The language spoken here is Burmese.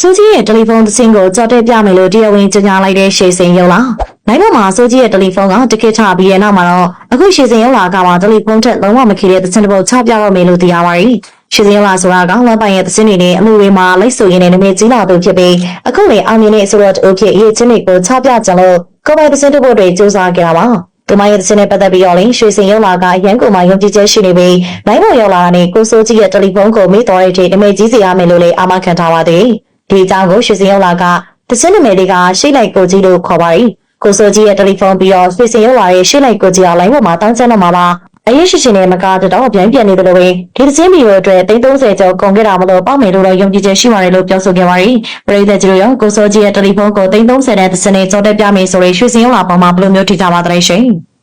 စိုးကြီးရဲ့တယ်လီဖုန်းသင်းကိုကြော်တက်ပြမယ်လို့တရားဝင်ကြေညာလိုက်တဲ့ရှေ့စိန်ရုံလာနိုင်ပေါ်မှာစိုးကြီးရဲ့တယ်လီဖုန်းကတကစ်ချပြီးတဲ့နောက်မှာတော့အခုရှေ့စိန်ရုံလာကမှတယ်လီဖုန်းထက်လုံးဝမခေတဲ့သင်းတစ်ပုတ်ချပြတော့မယ်လို့သိရပါတယ်ရှေ့စိန်ရုံလာဆိုတာကဝမ်ပိုင်ရဲ့သင်းတွေနဲ့အမှုတွေမှာလိုက်ဆိုရင်းနဲ့နမည်ကြီးလာသူဖြစ်ပြီးအခုလေအောင်မြင်တဲ့ဆိုတော့တူဖြစ်ရေးချင်းတွေကိုချပြကြလို့ကိုပိုင်သင်းတစ်ပုတ်တွေစူးစမ်းကြတာပါသူမရဲ့သင်းနဲ့ပတ်သက်ပြီးတော့လေရွှေစင်ရုံလာကအရန်ကိုမှယုံကြည်ချက်ရှိနေပြီးနိုင်ပေါ်ရောက်လာတာနဲ့ကိုစိုးကြီးရဲ့တယ်လီဖုန်းကိုမေးတော်တဲ့အထိနမည်ကြီးစီရမယ်လို့လေအာမခံထားပါသေးတယ် ဒီအကြောင်းကိုရွှေစင်ရောက်လာကတစင်းနမယ်တွေကရှိလိုက်ကိုကြီးလို့ခေါ်ပါတယ်။ကိုစိုးကြီးရဲ့တယ်လီဖုန်းပြီးတော့ရွှေစင်ရောက်လာရဲ့ရှိလိုက်ကိုကြီးအောင်လိုင်းပေါ်မှာတောင်းချတော့မှာပါ။အရေးရှိရှင်နဲ့မကားတော့ပြန်ပြန်နေတယ်လို့ပဲဒီတစင်းမီရိုအတွက်330ကျော်ကုန်ခဲ့တာမလို့ပေါ့မယ်လို့တော့ယုံကြည်ချက်ရှိပါတယ်လို့ပြောဆိုခဲ့ပါတယ်။ပရိသတ်ကြီးတို့ရောကိုစိုးကြီးရဲ့တယ်လီဖုန်းကို330တဲ့တစင်းနဲ့ကြော်တက်ပြမယ်ဆိုရင်ရွှေစင်ရောက်လာပေါ်မှာဘယ်လိုမျိုးထိကြပါသလဲရှင်။